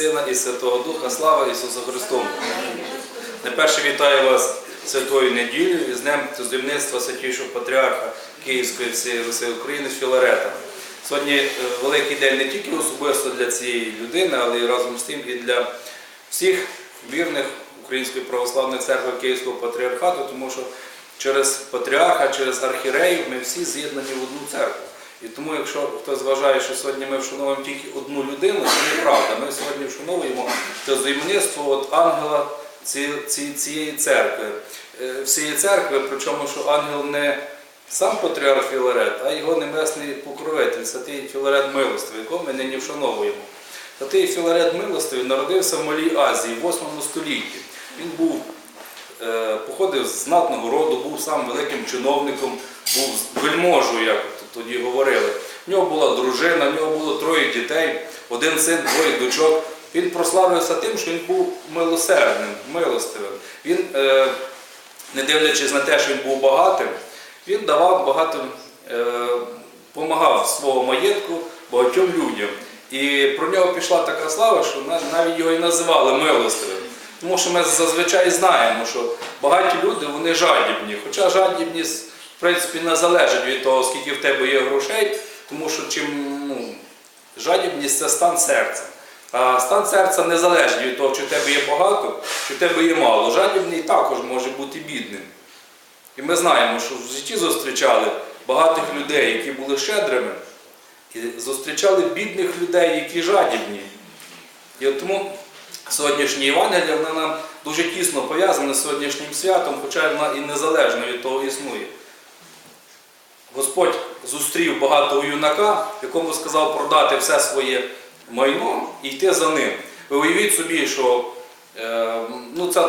Сина і Святого Духа, слава Ісусу Христу! Найперше вітаю вас святою неділею і з Днем Туземництва Святішого Патріарха Київської всієї Руси України Філарета. Сьогодні е, великий день не тільки особисто для цієї людини, але й разом з тим і для всіх вірних Української православної церкви Київського патріархату, тому що через патріарха, через архіреїв ми всі з'єднані в одну церкву. І тому, якщо хтось вважає, що сьогодні ми вшановуємо тільки одну людину, це неправда. Ми сьогодні вшановуємо це взаємництво от ангела ці- ці- цієї церкви. Е, Всієї церкви, причому, що ангел не сам патріарх Філарет, а його небесний покровитель, святий Філарет Милостивий, якого ми нині вшановуємо. Святий Філарет Милостивий народився в Малій Азії в 8 столітті. Він був е, походив з знатного роду, був сам великим чиновником, був вельможою, як тоді говорили. В нього була дружина, в нього було троє дітей, один син, двоє дочок. Він прославився тим, що він був милосердним, милостивим. Він, е, не дивлячись на те, що він був багатим, він давав багато, е, помагав свого маєтку багатьом людям. І про нього пішла така слава, що навіть його і називали милостивим. Тому що ми зазвичай знаємо, що багаті люди вони жадібні. Хоча жадібність, в принципі, не залежить від того, скільки в тебе є грошей, тому що чим ну, жадібність це стан серця. А стан серця не залежить від того, чи в тебе є багато, чи в тебе є мало. Жадібний також може бути бідним. І ми знаємо, що в житті зустрічали багатих людей, які були щедрими, і зустрічали бідних людей, які жадібні. І от тому сьогоднішнє Євангелія вона нам дуже тісно пов'язана з сьогоднішнім святом, хоча вона і незалежно від того існує. Господь зустрів багатого юнака, якому сказав продати все своє майно і йти за ним. Ви уявіть собі, що е, ну, ця,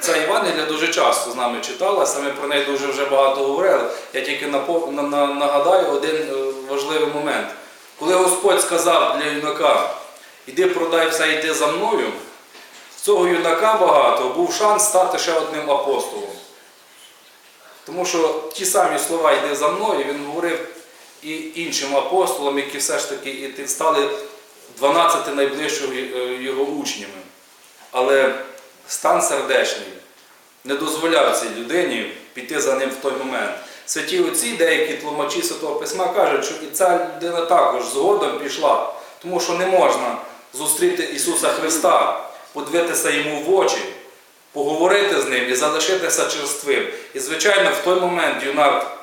ця Євангелія дуже часто з нами читалася, ми про неї дуже вже багато говорили. Я тільки напов- на- на- нагадаю один е, важливий момент. Коли Господь сказав для юнака, іди продай все, йди за мною, цього юнака багато був шанс стати ще одним апостолом. Тому що ті самі слова йди за мною, він говорив і іншим апостолам, які все ж таки стали 12 найближчими е, його учнями. Але стан сердечний не дозволяв цій людині піти за ним в той момент. Святі отці, деякі тлумачі Святого Письма кажуть, що і ця людина також згодом пішла, тому що не можна зустріти Ісуса Христа, подивитися йому в очі, поговорити з ним і залишитися черствим. І, звичайно, в той момент юнак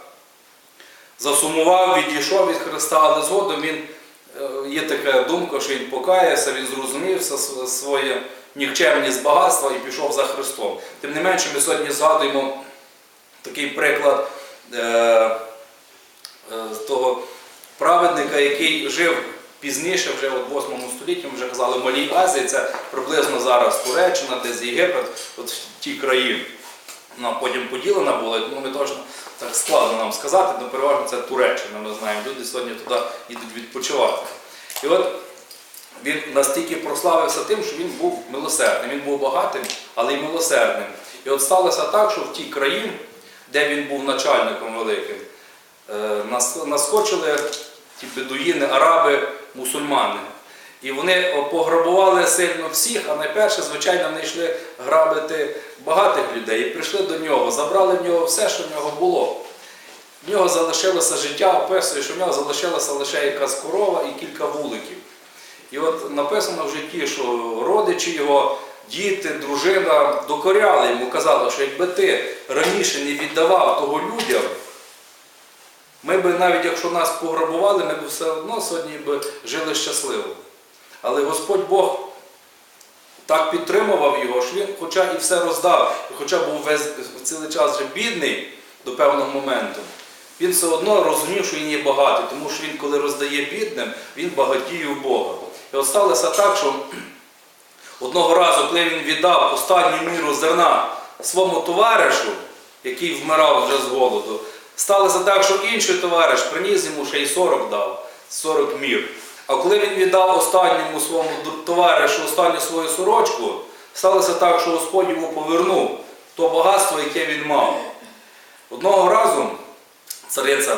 засумував, відійшов від Христа, але згодом він е, є така думка, що він покаявся, він зрозумів своє нікчемність багатства і пішов за Христом. Тим не менше, ми сьогодні згадуємо такий приклад е, е, того праведника, який жив пізніше, вже от 8 столітті, ми вже казали, в Малій Азії, це приблизно зараз Туреччина, десь Єгипет, от в ті країни. Вона потім поділена була, ну ми точно так складно нам сказати, але переважно це Туреччина, ми знаємо. Люди сьогодні туди йдуть відпочивати. І от він настільки прославився тим, що він був милосердним. Він був багатим, але й милосердним. І от сталося так, що в тій країні, де він був начальником великим, е, наскочили ті бедуїни, араби, мусульмани. І вони пограбували сильно всіх, а найперше, звичайно, вони йшли грабити багатих людей і прийшли до нього, забрали в нього все, що в нього було. В нього залишилося життя, описує, що в нього залишилася лише якась корова і кілька вуликів. І от написано в житті, що родичі його, діти, дружина докоряли йому, казали, що якби ти раніше не віддавав того людям, ми би навіть якщо нас пограбували, ми б все одно сьогодні би жили щасливо. Але Господь Бог так підтримував його, що він, хоча і все роздав, і хоча був весь цілий час вже бідний до певного моменту, він все одно розумів, що він є багатий, тому що він, коли роздає бідним, він багатіє в Бога. І от сталося так, що одного разу, коли він віддав останню міру зерна своєму товаришу, який вмирав вже з голоду, сталося так, що інший товариш приніс йому ще й 40 дав, 40 мір. А коли він віддав останньому своєму товаришу останню свою сорочку, сталося так, що Господь йому повернув то багатство, яке він мав. Одного разу цариця